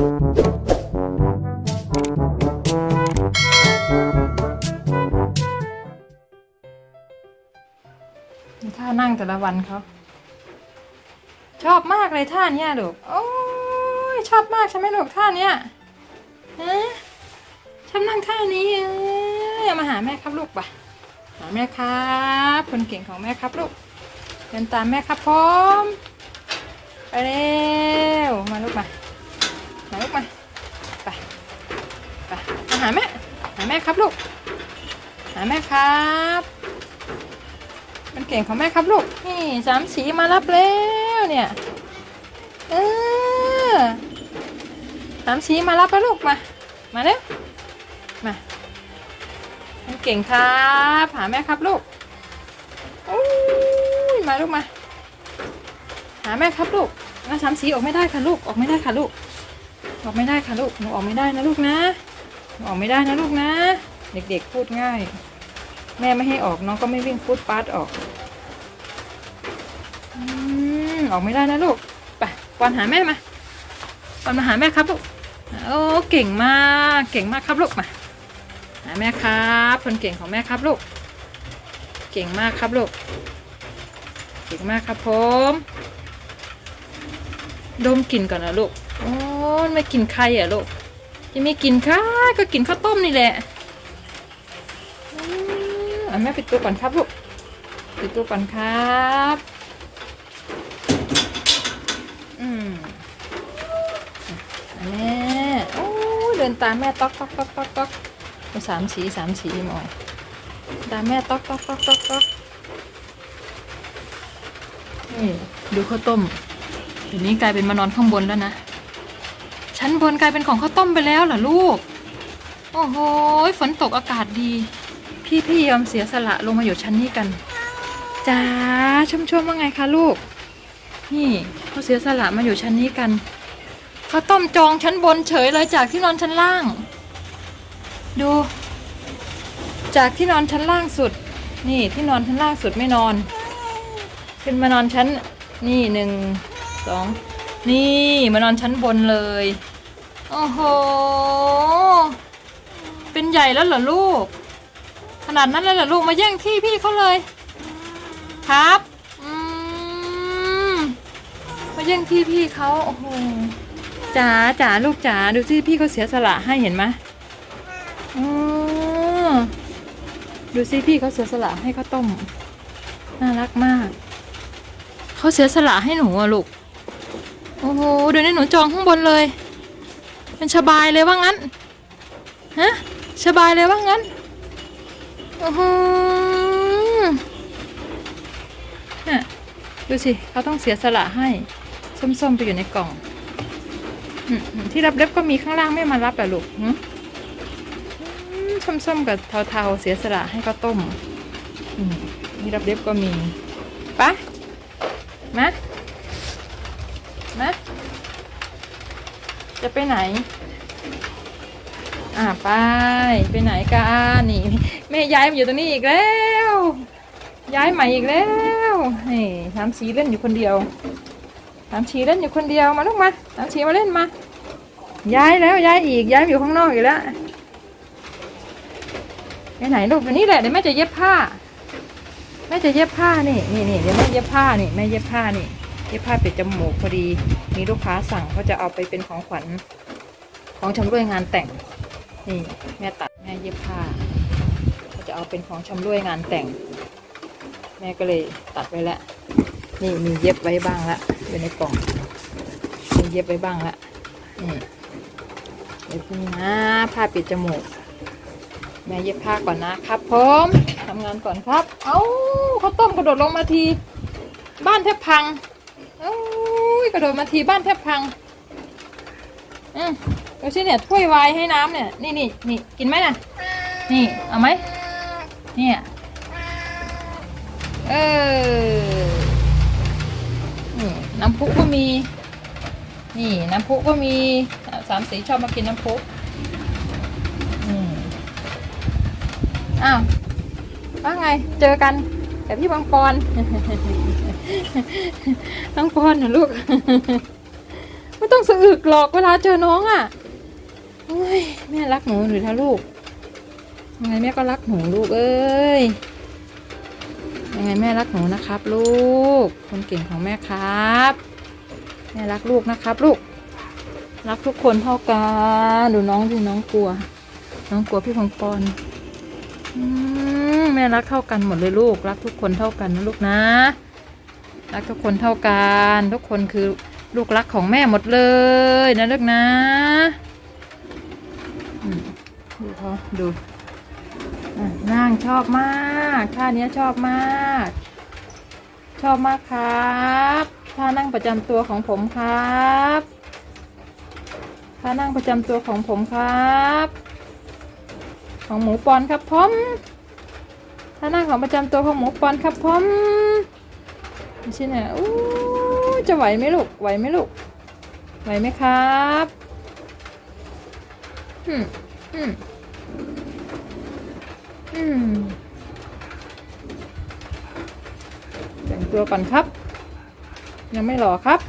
ท่านั่งแต่ละวันเขา ชอบมากเลยท่าเนี้ยลูก โอ้ยชอบมากใช่ไหมลูกท่าเนี้ยฮะชอบนั่งท่านี้เอยเอามาหาแม่ครับลูกปะหาแม่ครับคนเก่งของแม่ครับลูกเดินตามแม่ครับพร้อมไปเร็วมาลูกมา มาลูกมาไปไปมาหาแม่หาแม่ครับลูกหาแม่ครับ มันเก่งของแม่ครับลูกนี่สามสีมารับแล้วเนี่ยเออสามสีมารับแล้วลูกมามาเร็วมามันเก่งครับหาแม่ครับลูกโอ้ยมาลูกมา หาแม่ครับลูกนะสามสีออกไม่ได้ค่ะลูกออกไม่ได้ค่ะลูก ออกไม่ได้ค่ะลูกหนูออกไม่ได้นะลูกนะหนูออกไม่ได้นะลูกนะ เด็กๆพูดง่าย แม่ไม่ให้ออกน้องก็ไม่วิ่งพูดปาดออกอืมออกไม่ได้นะลูกไปปอนหาแม่มาปอนมาหาแม่ครับลูกโอ้เก่งมากเก่งมากครับลูกมาหาแม่ครับคนเก่งของแม่ครับลูก เก่งมากครับลูก เก่งมากครับผม ดมกลิ่นก่อนนะลูกโอ้ยไม่กินไข่อะลูกจะไม่กินข้าก็กินข้าวต้มนี่แหละอะแม่ปิดตัวก่อนครับลูกปิดตัวก่อนครับอืมแม่โอ้ยเดินตามแม่ต๊อกต๊อกต๊อกต๊อกต๊อกสามสีสามสีหมอยตามแม่ต๊อกต๊อกต๊อกต๊อกต๊อกนี่ดูข้าวต้ม เดี๋ยวนี้กลายเป็นมานอนข้างบนแล้วนะ ชั้นบนกลายเป็นของข้าวต้มไปแล้วเหรอลูก โอ้โห ฝนตกอากาศดี พี่พี่ยอมเสียสละลงมาอยู่ชั้นนี้กัน จ้าชมชมว่าไงคะลูก นี่เขาเสียสละมาอยู่ชั้นนี้กันข้าวต้มจองชั้นบนเฉยเลยจากที่นอนชั้นล่าง ดู จากที่นอนชั้นล่างสุด นี่ที่นอนชั้นล่างสุดไม่นอน ขึ้นมานอนชั้นนี่หนึ่ง สองนี่มานอนชั้นบนเลย โอ้โห เป็นใหญ่แล้วเหรอลูก ขนาดนั้นเลยเหรอลูกมาแย่งที่พี่เขาเลย ครับอืมมาแย่งที่พี่เขาโอ้โหจ๋าจ๋าลูกจ๋าดูสิพี่เขาเสียสละให้เห็นไหมอ๋อดูสิพี่เขาเสียสละให้ข้าวต้ม น่ารักมาก เขาเสียสละให้หนูอะลูก โอ้โหเดี๋ยวนี้หนูจองข้างบนเลยเป็นสบายเลยว่างั้นฮะสบายเลยว่างั้นโอ้โหน่ะดูสิเขาต้องเสียสละให้ส้มๆไปอยู่ในกล่องอที่รับเล็บก็มีข้างล่างไม่มารับอะลูกหึอืมส้มๆกับเทาๆเสียสละให้เขาต้มอืมที่รับเล็บก็มีไปะมา นะจะไปไหน อ่าไป ไปไหนกันนี่แม่ย้ายมาอยู่ตรงนี้อีกแล้ว ย้ายใหม่อีกแล้วนี่สามสีเล่นอยู่คนเดียวสามสีเล่นอยู่คนเดียวมาลูกมาสามสีมาเล่นมา ย้ายแล้วย้ายอีกย้ายอยู่ข้างนอกอีกแล้วไปไหนลูกอยู่นี่แหละเดี๋ยวแม่จะเย็บผ้าแม่จะเย็บผ้านี่นี่นี่เดี๋ยวแม่เย็บผ้านี่แม่เย็บผ้านี่ เย็บผ้าปิดจมูกพอดีมีลูกค้าสั่งเขาจะเอาไปเป็นของขวัญของชำร่วยงานแต่งนี่แม่ตัดแม่เย็บผ้าเขาจะเอาเป็นของชำร่วยงานแต่ง แม่ก็เลยตัดไว้แล้วนี่มีเย็บไว้บ้างละอยู่ในกล่องมีเย็บไว้บ้างละนี่เดี๋ยวพี่นะผ้าปิดจมูกแม่เย็บผ้าก่อนนะครับผมทำงานก่อนครับ เอ้าเขาวต้มกระโดดลงมาที บ้านแทบพัง ยกระโดดมาทีบ้านแทบพัง อืมดูสิเนี่ยถ้วยวายให้น้ำเนี่ย นี่นี่นี่กินไหมน่ะ นี่ เอาไหมเนี่ยเออนี่น้ำพุก็มี นี่น้ำพุก็มีสามสีชอบมากินน้ำพุอืมอ้าวว่าไง เจอกัน แต่พี่บางปอนน้องปอนเหรอลูกว่ต้องสะอึกหรอกเวลาเจอน้องอะ่ะโอ้ยแม่รักหนูหรือถ้าลูกยังไงแม่ก็รักหนูลูกเอ้ยยังไงแม่รักหนูนะครับ ลูก คนเก่งของแม่ครับ แม่รักลูกนะครับ ลูก รักทุกคนเท่ากันดูน้องดิน้องกลัว น้องกลัวพี่พงปอนอืม แม่รักเท่ากันหมดเลยลูกรักทุกคนเท่ากันนะลูกนะ รักทุกคนเท่ากัน ทุกคนคือลูกรักของแม่หมดเลยนะลูกนะดูเขาดูนั่งชอบมากท่านี้ชอบมาก ชอบมากครับท่านั่งประจำตัวของผมครับท่านั่งประจำตัวของผมครับ ของหมูปอนครับผม ท่านั่งของประจำตัวของหมูปอนครับผมไม่ใช่เนี่ยอู้จะไหวไหมลูก ไหวไหมลูก ไหวไหมครับอืมอืมอืมแต่งตัวก่อนครับ ยังไม่หล่อครับ